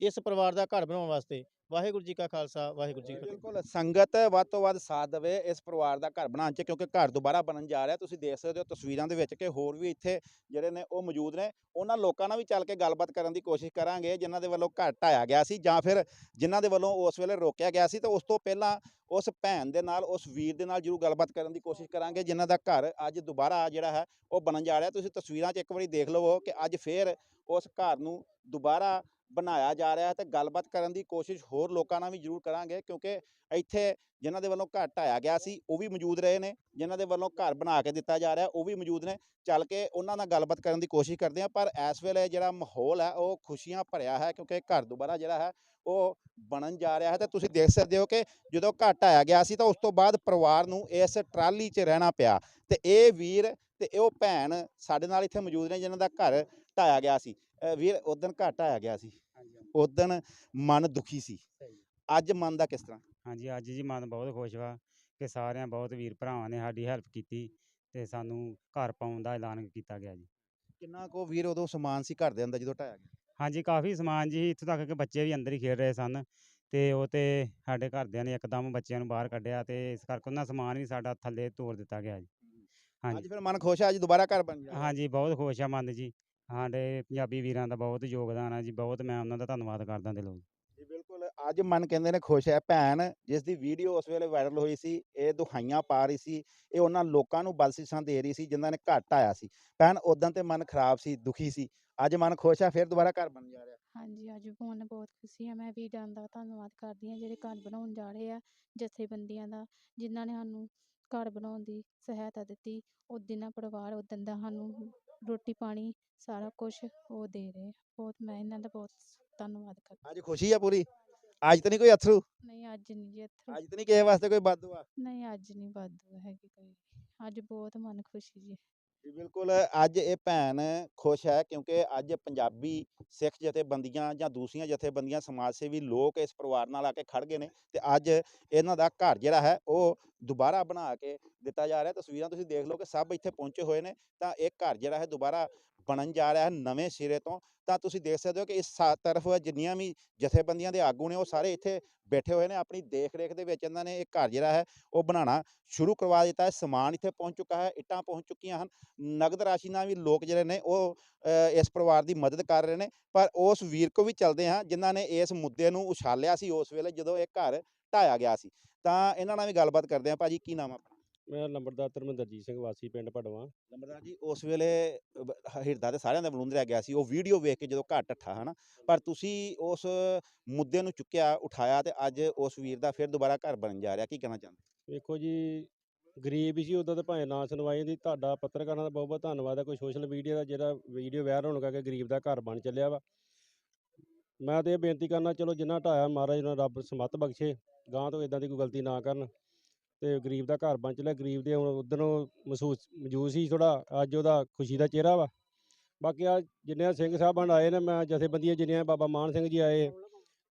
ਇਸ ਪਰਿਵਾਰ ਦਾ ਘਰ ਬਣਾਉਣ ਵਾਸਤੇ। ਵਾਹਿਗੁਰੂ ਜੀ ਕਾ ਖਾਲਸਾ, ਵਾਹਿਗੁਰੂ ਜੀ ਕੀ ਫਤਿਹ। ਬਿਲਕੁਲ, ਸੰਗਤ ਵੱਧ ਤੋਂ ਵੱਧ ਸਾਥ ਦੇਵੇ ਇਸ ਪਰਿਵਾਰ ਦਾ ਘਰ ਬਣਾਉਣ ਚ, ਕਿਉਂਕਿ ਘਰ ਦੁਬਾਰਾ ਬਣਨ ਜਾ ਰਿਹਾ। ਤੁਸੀਂ ਦੇਖ ਸਕਦੇ ਹੋ ਤਸਵੀਰਾਂ ਦੇ ਵਿੱਚ ਕਿ ਹੋਰ ਵੀ ਇੱਥੇ ਜਿਹੜੇ ਨੇ ਉਹ ਮੌਜੂਦ ਨੇ। ਉਹਨਾਂ ਲੋਕਾਂ ਨਾਲ ਵੀ ਚੱਲ ਕੇ ਗੱਲਬਾਤ ਕਰਨ ਦੀ ਕੋਸ਼ਿਸ਼ ਕਰਾਂਗੇ, ਜਿਨ੍ਹਾਂ ਦੇ ਵੱਲੋਂ ਘਰ ਢਾਇਆ ਗਿਆ ਸੀ ਜਾਂ ਫਿਰ ਜਿਨ੍ਹਾਂ ਦੇ ਵੱਲੋਂ ਉਸ ਵੇਲੇ ਰੋਕਿਆ ਗਿਆ ਸੀ। ਤੇ ਉਸ ਤੋਂ ਪਹਿਲਾਂ ਉਸ ਭੈਣ ਦੇ ਨਾਲ, ਉਸ ਵੀਰ ਦੇ ਨਾਲ ਜਰੂਰ ਗੱਲਬਾਤ ਕਰਨ ਦੀ ਕੋਸ਼ਿਸ਼ ਕਰਾਂਗੇ, ਜਿਨ੍ਹਾਂ ਦਾ ਘਰ ਅੱਜ ਦੁਬਾਰਾ ਜਿਹੜਾ ਹੈ ਉਹ ਬਣਨ ਜਾ ਰਿਹਾ। ਤੁਸੀਂ ਤਸਵੀਰਾਂ 'ਚ ਇੱਕ ਵਾਰੀ ਦੇਖ ਲਵੋ ਕਿ ਅੱਜ ਫੇਰ ਉਸ ਘਰ ਨੂੰ ਦੁਬਾਰਾ ਬਣਾਇਆ ਜਾ ਰਿਹਾ ਹੈ ਤੇ ਗੱਲਬਾਤ ਕਰਨ ਦੀ ਕੋਸ਼ਿਸ਼ ਹੋਰ ਲੋਕਾਂ ਨਾਲ ਵੀ ਜ਼ਰੂਰ ਕਰਾਂਗੇ, ਕਿਉਂਕਿ ਇੱਥੇ ਜਿਨ੍ਹਾਂ ਦੇ ਵੱਲੋਂ ਘਰ ਢਾਇਆ ਗਿਆ ਸੀ, ਉਹ ਵੀ ਮੌਜੂਦ ਰਹੇ ਨੇ, ਜਿਨ੍ਹਾਂ ਦੇ ਵੱਲੋਂ ਘਰ ਬਣਾ ਕੇ ਦਿੱਤਾ ਜਾ ਰਿਹਾ, ਉਹ ਵੀ ਮੌਜੂਦ ਨੇ, ਚੱਲ ਕੇ ਉਹਨਾਂ ਨਾਲ ਗੱਲਬਾਤ ਕਰਨ ਦੀ ਕੋਸ਼ਿਸ਼ ਕਰਦੇ ਹਾਂ, ਪਰ ਇਸ ਵੇਲੇ ਜਿਹੜਾ ਮਾਹੌਲ ਹੈ, ਉਹ ਖੁਸ਼ੀਆਂ ਭਰਿਆ ਹੈ, ਕਿਉਂਕਿ ਘਰ ਦੁਬਾਰਾ ਜਿਹੜਾ ਹੈ, ਉਹ ਬਣਨ ਜਾ ਰਿਹਾ ਹੈ ਤੇ ਤੁਸੀਂ ਦੇਖ ਸਕਦੇ ਹੋ ਕਿ ਜਦੋਂ ਘਰ ਢਾਇਆ ਗਿਆ ਸੀ, ਤਾਂ ਉਸ ਤੋਂ ਬਾਅਦ ਪਰਿਵਾਰ ਨੂੰ ਇਸ ਟਰਾਲੀ 'ਚ ਰਹਿਣਾ ਪਿਆ ਤੇ ਇਹ ਵੀਰ ਤੇ ਇਹ ਉਹ ਭੈਣ ਸਾਡੇ ਨਾਲ ਇੱਥੇ ਮੌਜੂਦ ਨੇ, ਜਿਨ੍ਹਾਂ ਦਾ ਘਰ ਢਾਇਆ ਗਿਆ ਸੀ। ਅ, ਵੀਰ ਉਦੋਂ ਘਰ ਢਾਇਆ ਗਿਆ ਸੀ। ਉਦੋਂ ਮਨ ਦੁਖੀ ਸੀ। ਅੱਜ ਮਨ ਦਾ ਕਿਸ ਤਰ੍ਹਾਂ? ਹਾਂਜੀ ਅੱਜ ਜੀ ਮਨ ਬਹੁਤ ਖੁਸ਼ ਵਾ ਕਿ ਸਾਰਿਆਂ ਬਹੁਤ ਵੀਰ ਭਰਾਵਾਂ ਨੇ ਸਾਡੀ ਹੈਲਪ ਕੀਤੀ ਤੇ ਸਾਨੂੰ ਘਰ ਪਾਉਣ ਦਾ ਐਲਾਨ ਕੀਤਾ ਗਿਆ ਜੀ। ਕਿੰਨਾ ਕੋ ਵੀਰ ਉਦੋਂ ਸਮਾਨ ਸੀ ਘਰ ਦੇ ਅੰਦਰ ਜਦੋਂ ਢਾਇਆ ਗਿਆ? ਹਾਂਜੀ ਕਾਫੀ ਸਮਾਨ ਜੀ ਇੱਥੋਂ ਤੱਕ ਕਿ ਬੱਚੇ ਵੀ ਅੰਦਰ ਹੀ ਖੇਡ ਰਹੇ ਸਨ ਤੇ ਉਹ ਤੇ ਸਾਡੇ ਘਰਦਿਆਂ ਨੇ ਇੱਕਦਮ ਬੱਚਿਆਂ ਨੂੰ ਬਾਹਰ ਕੱਢਿਆ ਤੇ ਇਸ ਕਰਕੇ ਉਹਨਾਂ ਸਮਾਨ ਵੀ ਸਾਡਾ ਥੱਲੇ ਤੋੜ ਦਿੱਤਾ ਗਿਆ ਜੀ। ਅੱਜ ਹਾਂਜੀ। ਫਿਰ ਮਨ ਖੁਸ਼ ਹੈ ਅੱਜ ਦੁਬਾਰਾ ਘਰ ਬਣ ਗਿਆ ਹਾਂਜੀ ਬਹੁਤ ਖੁਸ਼ ਆ ਮਨ ਜੀ। ਸਾਡੇ ਪੰਜਾਬੀ ਵੀਰਾਂ ਦਾ ਬਹੁਤ ਯੋਗਦਾਨ ਆ ਜੀ ਬਹੁਤ ਮੈਂ ਉਹਨਾਂ ਦਾ ਧੰਨਵਾਦ ਕਰਦਾ ਦਿਲੋਂ ਜੀ। ਬਿਲਕੁਲ ਅੱਜ ਮਨ ਕਹਿੰਦੇ ਨੇ ਖੁਸ਼ ਹੈ ਭੈਣ ਜਿਸ ਦੀ ਵੀਡੀਓ ਉਸ ਵੇਲੇ ਵਾਇਰਲ ਹੋਈ ਸੀ ਇਹ ਦੁਹਾਈਆਂ ਪਾ ਰਹੀ ਸੀ ਇਹ ਉਹਨਾਂ ਲੋਕਾਂ ਨੂੰ ਬਲਸਿਸਾਂ ਦੇ ਰਹੀ ਸੀ ਜਿਨ੍ਹਾਂ ਨੇ ਘਰ ਢਾਇਆ ਸੀ। ਭੈਣ ਉਦੋਂ ਤੇ ਮਨ ਖਰਾਬ ਸੀ ਦੁਖੀ ਸੀ ਅੱਜ ਮਨ ਖੁਸ਼ ਹੈ ਫਿਰ ਦੁਬਾਰਾ ਘਰ ਬਣ ਜਾ ਰਿਹਾ। ਹਾਂਜੀ ਅੱਜ ਮਨ ਬਹੁਤ ਖੁਸ਼ੀ ਹੈ ਮੈਂ ਵੀਰਾਂ ਦਾ ਧੰਨਵਾਦ ਕਰਦੀ ਹਾਂ ਜਿਹੜੇ ਘਰ ਬਣਾਉਣ ਜਾ ਰਹੇ ਆ ਜਥੇਬੰਦੀਆਂ ਦਾ ਜਿਨ੍ਹਾਂ ਨੇ ਸਾਨੂੰ ਘਰ ਬਣਾਉਣ ਦੀ ਸਹਾਇਤਾ ਦਿੱਤੀ। ਉਹ ਦਿਨਾਂ ਪਰਿਵਾਰ ਉਦਣ ਦਾ ਸਾਨੂੰ ਰੋਟੀ ਪਾਣੀ ਸਾਰਾ ਕੁਝ ਉਹ ਦੇ ਰਹੇ। ਬਹੁਤ ਮੈਂ ਇਹਨਾਂ ਦਾ ਬਹੁਤ ਧੰਨਵਾਦ ਕਰਦੀ ਅੱਜ ਖੁਸ਼ੀ ਹੈ ਪੂਰੀ? ਅੱਜ ਤਾਂ ਨਹੀਂ ਕੋਈ ਅਥਰੂ? ਨਹੀਂ ਅੱਜ ਨਹੀਂ ਜੀ ਇੱਥੇ ਅੱਜ ਤਾਂ ਨਹੀਂ ਕਿਸੇ ਵਾਸਤੇ ਕੋਈ ਬਾਦੂਆ ਨਹੀਂ ਅੱਜ ਨਹੀਂ ਵਾਧੂ ਹੈਗੀ ਕੋਈ। ਅੱਜ ਬਹੁਤ ਮਨ ਖੁਸ਼ੀ ਜੀ। ਜੀ ਬਿਲਕੁਲ ਅੱਜ ਇਹ ਭੈਣ ਖੁਸ਼ ਹੈ ਕਿਉਂਕਿ ਅੱਜ ਪੰਜਾਬੀ ਸਿੱਖ ਜਥੇਬੰਦੀਆਂ ਜਾਂ ਦੂਸਰੀਆਂ ਜਥੇਬੰਦੀਆਂ ਸਮਾਜ ਸੇਵੀ ਲੋਕ ਇਸ ਪਰਿਵਾਰ ਨਾਲ ਆ ਕੇ ਖੜ ਗਏ ਨੇ ਤੇ ਅੱਜ ਇਹਨਾਂ ਦਾ ਘਰ ਜਿਹੜਾ ਹੈ ਉਹ ਦੁਬਾਰਾ ਬਣਾ ਕੇ ਦਿੱਤਾ ਜਾ ਰਿਹਾ, ਤਸਵੀਰਾਂ ਤੁਸੀਂ ਦੇਖ ਲਓ ਕਿ ਸਭ ਇੱਥੇ ਪਹੁੰਚੇ ਹੋਏ ਨੇ, ਤਾਂ ਇਹ ਘਰ ਜਿਹੜਾ ਹੈ ਦੁਬਾਰਾ ਬਣਨ ਜਾ ਰਿਹਾ ਹੈ ਨਵੇਂ ਸਿਰੇ ਤੋਂ, ਤਾਂ ਤੁਸੀਂ ਦੇਖ ਸਕਦੇ ਹੋ ਕਿ ਇਸ ਸਾ- ਤਰਫ ਜਿੰਨੀਆਂ ਵੀ ਜਥੇਬੰਦੀਆਂ ਦੇ ਆਗੂ ਨੇ, ਉਹ ਸਾਰੇ ਇੱਥੇ ਬੈਠੇ ਹੋਏ ਨੇ, ਆਪਣੀ ਦੇਖ ਰੇਖ ਦੇ ਵਿੱਚ ਇਹਨਾਂ ਨੇ ਇਹ ਘਰ ਜਿਹੜਾ ਹੈ ਉਹ ਬਣਾਉਣਾ ਸ਼ੁਰੂ ਕਰਵਾ ਦਿੱਤਾ ਹੈ, ਸਮਾਨ ਇੱਥੇ ਪਹੁੰਚ ਚੁੱਕਾ ਹੈ, ਇੱਟਾਂ ਪਹੁੰਚ ਚੁੱਕੀਆਂ ਹਨ, ਨਗਦ ਰਾਸ਼ੀ ਨਾਲ ਵੀ ਲੋਕ ਜਿਹੜੇ ਨੇ ਉਹ ਇਸ ਪਰਿਵਾਰ ਦੀ ਮਦਦ ਕਰ ਰਹੇ ਨੇ, ਪਰ ਉਸ ਵੀਰ ਕੋ ਵੀ ਚੱਲਦੇ ਹਾਂ, ਜਿਨ੍ਹਾਂ ਨੇ ਇਸ ਮੁੱਦੇ ਨੂੰ ਉਛਾਲਿਆ ਸੀ ਉਸ ਵੇਲੇ ਜਦੋਂ ਇਹ ਘਰ ਢਾਇਆ ਗਿਆ ਸੀ। ਤਾਂ ਇਹਨਾਂ ਨਾਲ ਵੀ ਗੱਲਬਾਤ ਕਰਦੇ ਹਾਂ। ਭਾਜੀ ਕੀ ਨਾਮ ਆ ਮੇਰਾ ਨੰਬਰਦਾਰ ਧਰਮਿੰਦਰਜੀਤ ਸਿੰਘ ਵਾਸੀ ਪਿੰਡ ਭੜਵਾ ਲੰਬਰਦਾਰ ਜੀ ਉਸ ਵੇਲੇ ਹ- ਹਿਰਦਾ ਤੇ ਸਾਰਿਆਂ ਦਾ ਬਲੂੰਦਰਿਆ ਗਿਆ ਸੀ। ਉਹ ਵੀਡੀਓ ਵੇਖ ਕੇ ਜਦੋਂ ਘਰ ਟੱਠਾ ਹਨਾ? ਪਰ ਤੁਸੀਂ ਉਸ ਮੁੱਦੇ ਨੂੰ ਚੁੱਕਿਆ ਉਠਾਇਆ ਤੇ ਅੱਜ ਉਸ ਵੀਰ ਦਾ ਫਿਰ ਦੁਬਾਰਾ ਘਰ ਬਣ ਜਾ ਰਿਹਾ। ਕੀ ਕਹਿਣਾ ਚਾਹੁੰਦੇ? ਵੇਖੋ ਜੀ ਗਰੀਬ ਸੀ ਉਦੋਂ ਤਾਂ ਭਾਵੇਂ ਨਾ ਸੁਣਵਾਈ ਦੀ ਤੁਹਾਡਾ ਪੱਤਰਕਾਰਾਂ ਦਾ ਬਹੁਤ ਬਹੁਤ ਧੰਨਵਾਦ ਹੈ। ਕੋਈ ਸੋਸ਼ਲ ਮੀਡੀਆ ਦਾ ਜਿਹੜਾ ਵੀਡੀਓ ਵਾਇਰਲ ਹੋਣ ਕਰਕੇ ਗਰੀਬ ਦਾ ਘਰ ਬਣ ਚੱਲਿਆ ਵਾ। ਮੈਂ ਤਾਂ ਇਹ ਬੇਨਤੀ ਕਰਨਾ, ਚਲੋ ਜਿੰਨਾ ਢਾਇਆ ਮਹਾਰਾਜ ਨੂੰ ਰੱਬ ਸਮੱਤ ਬਖਸ਼ੇ ਗਾਂ ਤੋਂ ਇਦਾਂ ਦੀ ਕੋਈ ਗਲਤੀ ਨਾ ਕਰਨ ਤੇ ਗਰੀਬ ਦਾ ਘਰ ਬਣ ਚੱਲਿਆ ਗਰੀਬ ਦੇ ਹੁਣ ਉਦੋਂ ਮਹਿਸੂਸ ਮੌਜੂਦ ਸੀ ਥੋੜਾ ਅੱਜ ਉਹਦਾ ਖੁਸ਼ੀ ਦਾ ਚਿਹਰਾ ਵਾ। ਬਾਕੀ ਆ ਜਿੰਨੇ ਸਿੰਘ ਸਾਹਿਬਾਨ ਆਏ ਨੇ, ਮੈਂ ਜਥੇਬੰਦੀਆਂ ਜਿੰਨੀਆਂ ਬਾਬਾ ਮਾਨ ਸਿੰਘ ਜੀ ਆਏ,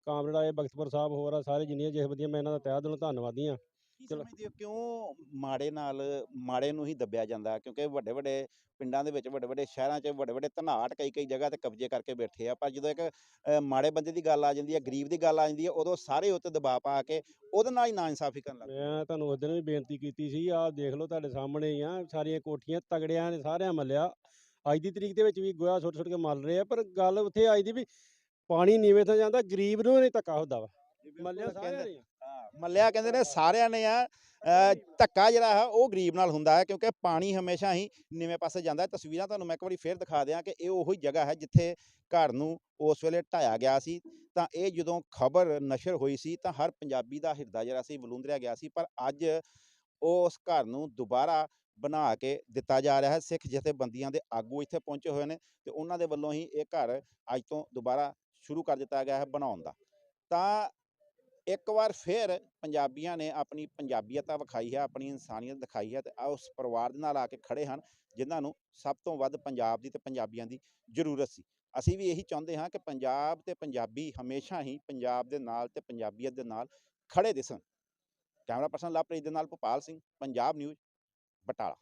ਕਾਮਰੇਡ ਆਏ ਬਖਤਪੁਰ ਸਾਹਿਬ ਹੋਰ ਆ, ਸਾਰੇ ਜਿੰਨੀਆਂ ਜਥੇਬੰਦੀਆਂ ਮੈਂ ਇਹਨਾਂ ਦਾ ਤਹਿ ਦਿਲੋਂ ਧੰਨਵਾਦੀ ਹਾਂ। ਕੀ ਚਲੋ। ਸਮਝਦੇ ਹੋ ਕਿਉਂ ਮਾੜੇ ਨਾਲ ਮਾੜੇ ਨੂੰ ਹੀ ਦੱਬਿਆ ਜਾਂਦਾ ਕਿਉਂਕਿ ਵੱਡੇ ਵੱਡੇ ਪਿੰਡਾਂ ਦੇ ਵਿੱਚ ਵੱਡੇ ਵੱਡੇ ਸ਼ਹਿਰਾਂ 'ਚ ਵੱਡੇ ਵੱਡੇ ਧਨਾਟ ਕਈ ਕਈ ਜਗ੍ਹਾ ਤੇ ਕਬਜ਼ੇ ਕਰਕੇ ਬੈਠੇ ਆ ਪਰ ਜਦੋਂ ਇੱਕ ਅ, ਮਾੜੇ ਬੰਦੇ ਦੀ ਗੱਲ ਆ ਜਾਂਦੀ ਹੈ ਗਰੀਬ ਦੀ ਗੱਲ ਆ ਜਾਂਦੀ ਹੈ ਉਦੋਂ ਸਾਰੇ ਉੱਤੇ ਦਬਾਅ ਪਾ ਕੇ ਉਹਦੇ ਨਾਲ ਹੀ ਨਾਇਨਸਾਫੀ ਕਰਨ ਲੱਗ। ਮੈਂ ਤੁਹਾਨੂੰ ਉਸ ਦਿਨ ਵੀ ਬੇਨਤੀ ਕੀਤੀ ਸੀ ਆਹ ਦੇਖ ਲਓ ਤੁਹਾਡੇ ਸਾਹਮਣੇ ਹੀ ਆ ਸਾਰੀਆਂ ਕੋਠੀਆਂ ਤਗੜਿਆਂ ਨੇ ਸਾਰਿਆਂ ਮੱਲਿਆ ਅੱਜ ਦੀ ਤਰੀਕ ਦੇ ਵਿੱਚ ਵੀ ਗੋਇਆ ਸੁੱਟ ਸੁੱਟ ਕੇ ਮਲ ਰਹੇ ਆ ਪਰ ਗੱਲ ਉੱਥੇ ਆਈ ਦੀ ਵੀ ਪਾਣੀ ਨੀਵੇਂ ਤੋਂ ਜਾਂਦਾ ਗਰੀਬ ਨੂੰ ਨਹੀਂ ਧੱਕਾ ਹੁੰਦਾ ਵਾ ਮੱਲਿਆ ਸਾਰਿਆਂ ਨੇ ਆ। ਮੱਲਿਆ ਕਹਿੰਦੇ ਨੇ ਸਾਰਿਆਂ ਨੇ ਆ ਧੱਕਾ ਜਿਹੜਾ ਹੈ ਉਹ ਗਰੀਬ ਨਾਲ ਹੁੰਦਾ ਹੈ ਕਿਉਂਕਿ ਪਾਣੀ ਹਮੇਸ਼ਾ ਹੀ ਨੀਵੇਂ ਪਾਸੇ ਜਾਂਦਾ ਹੈ। ਤਸਵੀਰਾਂ ਤੁਹਾਨੂੰ ਮੈਂ ਇੱਕ ਵਾਰੀ ਫੇਰ ਦਿਖਾ ਦਿਆਂ ਕਿ ਇਹ ਉਹੀ ਜਗ੍ਹਾ ਹੈ ਜਿੱਥੇ ਘਰ ਨੂੰ ਉਸ ਵੇਲੇ ਢਾਇਆ ਗਿਆ ਸੀ। ਤਾਂ ਇਹ ਜਦੋਂ ਖਬਰ ਨਸ਼ਰ ਹੋਈ ਸੀ ਤਾਂ ਹਰ ਪੰਜਾਬੀ ਦਾ ਹਿਰਦਾ ਜਿਹੜਾ ਸੀ ਵਲੂੰਦਰਿਆ ਗਿਆ ਸੀ। ਪਰ ਅੱਜ ਉਸ ਘਰ ਨੂੰ ਦੁਬਾਰਾ ਬਣਾ ਕੇ ਦਿੱਤਾ ਜਾ ਰਿਹਾ ਹੈ। ਸਿੱਖ ਜਥੇਬੰਦੀਆਂ ਦੇ ਆਗੂ ਇੱਥੇ ਪਹੁੰਚੇ ਹੋਏ ਨੇ ਤੇ ਉਹਨਾਂ ਦੇ ਵੱਲੋਂ ਹੀ ਇਹ ਘਰ ਅੱਜ ਤੋਂ ਦੁਬਾਰਾ ਸ਼ੁਰੂ ਕਰ ਦਿੱਤਾ ਗਿਆ ਹੈ ਬਣਾਉਣ ਦਾ। ਤਾਂ ਇੱਕ ਵਾਰ ਫਿਰ ਪੰਜਾਬੀਆਂ ਨੇ ਆਪਣੀ ਪੰਜਾਬੀਅਤ ਵਿਖਾਈ ਹੈ, ਆਪਣੀ ਇਨਸਾਨੀਅਤ ਦਿਖਾਈ ਹੈ ਤੇ ਆ ਉਸ ਪਰਿਵਾਰ ਦੇ ਨਾਲ ਆ ਕੇ ਖੜੇ ਹਨ, ਜਿਨ੍ਹਾਂ ਨੂੰ ਸਭ ਤੋਂ ਵੱਧ ਪੰਜਾਬ ਦੀ ਤੇ ਪੰਜਾਬੀਆਂ ਦੀ ਜ਼ਰੂਰਤ ਸੀ। ਅਸੀਂ ਵੀ ਇਹੀ ਚਾਹੁੰਦੇ ਹਾਂ ਕਿ ਪੰਜਾਬ ਤੇ ਪੰਜਾਬੀ ਹਮੇਸ਼ਾ ਹੀ ਪੰਜਾਬ ਦੇ ਨਾਲ ਤੇ ਪੰਜਾਬੀਅਤ ਦੇ ਨਾਲ ਖੜੇ ਦਿਸਣ। ਕੈਮਰਾ ਪਰਸਨ ਲਵਪ੍ਰੀਤ ਦੇ ਨਾਲ ਭੋਪਾਲ ਸਿੰਘ, ਪੰਜਾਬ ਨਿਊਜ਼, ਬਟਾਲਾ।